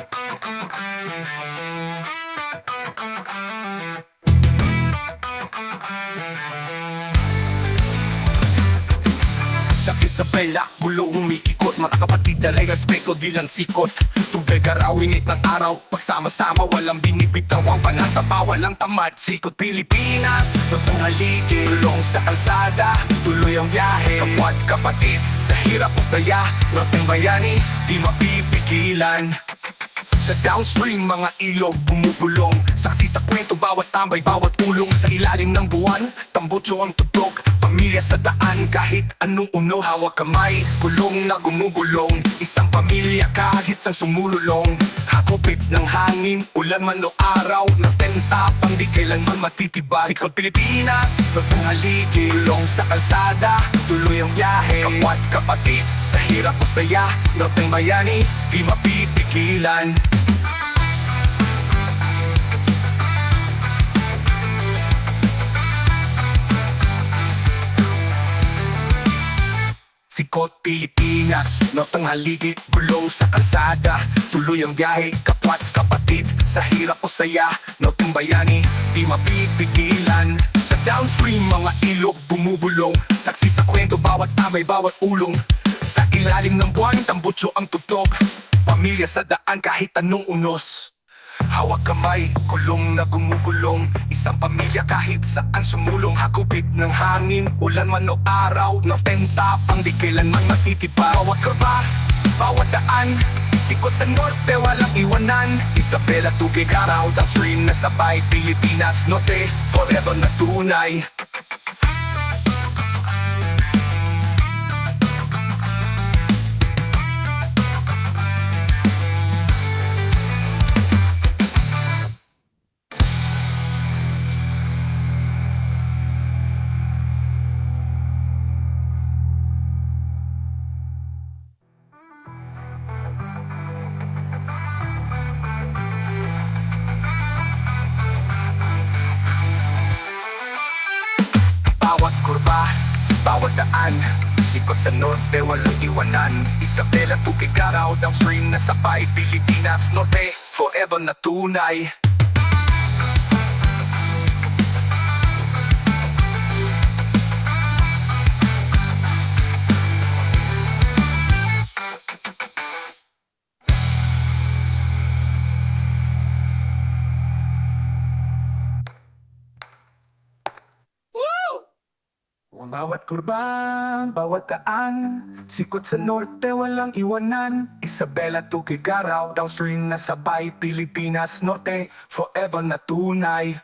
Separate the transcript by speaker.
Speaker 1: Sa Isabela, gulo umiikot Mga kapatid dalay respeto di lang sikot. Tubig araw, init ng araw Pagsama-sama, walang binibitawang Panataba, walang tamad Sikot Pilipinas, haligi Tulong sa kalsada, tuloy ang biyahe. Kapwa at kapatid, sa hirap o saya. Norteng bayani, di mapipigilan sa downstream, mga ilog bumubulong. Saksi sa kwento, bawat tambay, bawat ulong. Sa ilalim ng buwan, tambutso ang tutok. Pamilya sa daan, kahit anong unos Hawak kamay, kulong na gumugulong. Isang pamilya kahit sa sumululong. Hakupit ng hangin, ulan man o araw Natentapang di kailanman matitibag. Sikot Pilipinas, Lutong haligi Tulong sa kalsada, tuloy ang biyahe. Kapwa at kapatid, sa hirap o saya Norteng bayani, di mapipigilan. Sikot Pilipinas, notang haligi, gulong sa kalsada Tuloy ang biyahe, kapwa't kapatid Sa hirap o saya, notang bayani, di mapipigilan. Sa downstream, mga ilog bumubulong. Saksi sa kwento, bawat tamay, bawat ulong. Sa ilalim ng buwan, tambutso ang tutok. Pamilya sa daan, kahit anong unos. Hawak kamay, kulong na gumugulong. Isang pamilya kahit saan sumulong. Hakupit ng hangin, ulan man o araw. Natentapang di kailanman matitipa Bawat kurba, bawat daan Sikot sa norte, walang iwanan. Isabela, Tugig, Araw, Downstream na sabay Pilipinas, Norte, forever na tunay Kurba, bawat daan Sikot sa norte, walang iwanan. Isabela, Tugig, Araw, Downstream na sabay Pilipinas, Norte, forever na tunay Bawat kurban, bawat daan Sikot sa norte, walang iwanan. Isabela, Tugig, Araw, Downstream na sabay Pilipinas, Norte, forever na tunay